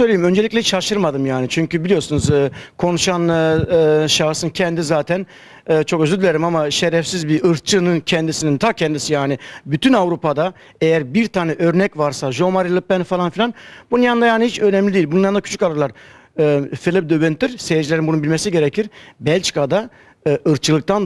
söyleyeyim. Öncelikle şaşırmadım yani. Çünkü biliyorsunuz e, konuşan e, e, şahsın kendi zaten e, çok özür dilerim ama şerefsiz bir ırkçının kendisinin ta kendisi yani. Bütün Avrupa'da eğer bir tane örnek varsa Jean-Marie Le Pen falan filan bunun yanında yani hiç önemli değil. Bunun yanında küçük ararlar. E, Philip de Winter seyircilerin bunu bilmesi gerekir. Belçika'da e,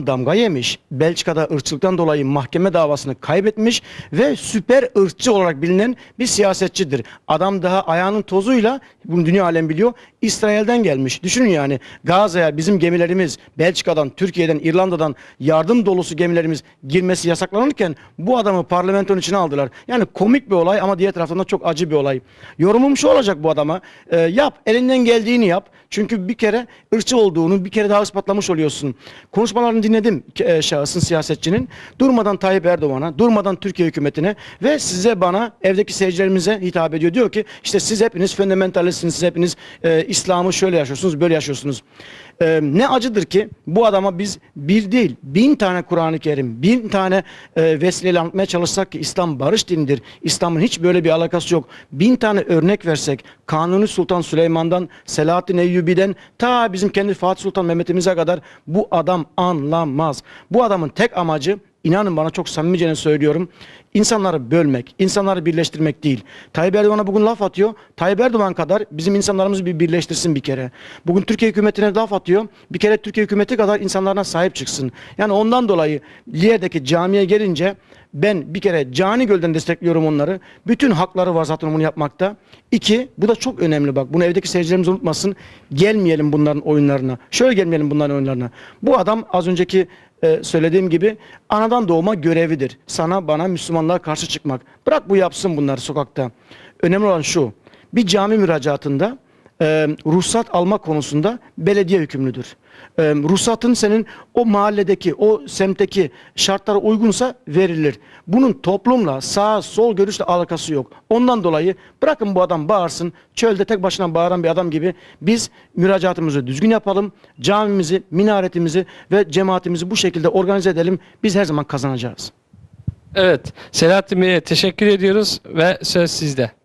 damga yemiş. Belçika'da ırkçılıktan dolayı mahkeme davasını kaybetmiş ve süper ırkçı olarak bilinen bir siyasetçidir. Adam daha ayağının tozuyla bunu dünya alem biliyor. İsrail'den gelmiş. Düşünün yani Gazze'ye bizim gemilerimiz Belçika'dan, Türkiye'den, İrlanda'dan yardım dolusu gemilerimiz girmesi yasaklanırken bu adamı parlamentonun içine aldılar. Yani komik bir olay ama diğer taraftan da çok acı bir olay. Yorumum şu olacak bu adama. E, yap, elinden geldiğini yap. Çünkü bir kere ırkçı olduğunu bir kere daha ispatlamış oluyorsun. Konuşmalarını dinledim e, şahsın siyasetçinin. Durmadan Tayyip Erdoğan'a, durmadan Türkiye hükümetine ve size bana evdeki seyircilerimize hitap ediyor. Diyor ki işte siz hepiniz fundamentalistsiniz, siz hepiniz e, İslam'ı şöyle yaşıyorsunuz, böyle yaşıyorsunuz. E, ne acıdır ki bu adama biz bir değil, bin tane Kur'an-ı Kerim, bin tane e, vesileyle anlatmaya çalışsak ki İslam barış dinidir. İslam'ın hiç böyle bir alakası yok. Bin tane örnek versek Kanuni Sultan Süleyman'dan, Selahaddin Eyyubi'den ta bizim kendi Fatih Sultan Mehmet'imize kadar bu adam anlamaz. Bu adamın tek amacı İnanın bana çok samimicene söylüyorum. İnsanları bölmek, insanları birleştirmek değil. Tayyip Erdoğan'a bugün laf atıyor. Tayyip Erdoğan kadar bizim insanlarımızı bir birleştirsin bir kere. Bugün Türkiye hükümetine laf atıyor. Bir kere Türkiye hükümeti kadar insanlarına sahip çıksın. Yani ondan dolayı Liyer'deki camiye gelince ben bir kere Cani Göl'den destekliyorum onları. Bütün hakları var zaten bunu yapmakta. İki, bu da çok önemli bak. Bunu evdeki seyircilerimiz unutmasın. Gelmeyelim bunların oyunlarına. Şöyle gelmeyelim bunların oyunlarına. Bu adam az önceki e, söylediğim gibi anadan doğma görevidir. Sana bana Müslümanlığa karşı çıkmak. Bırak bu yapsın bunları sokakta. Önemli olan şu. Bir cami müracaatında e, ruhsat alma konusunda belediye hükümlüdür. E, ruhsatın senin o mahalledeki, o semtteki şartlara uygunsa verilir. Bunun toplumla, sağ, sol görüşle alakası yok. Ondan dolayı bırakın bu adam bağırsın. Çölde tek başına bağıran bir adam gibi biz müracaatımızı düzgün yapalım. Camimizi, minaretimizi ve cemaatimizi bu şekilde organize edelim. Biz her zaman kazanacağız. Evet. Selahattin Bey'e teşekkür ediyoruz ve söz sizde.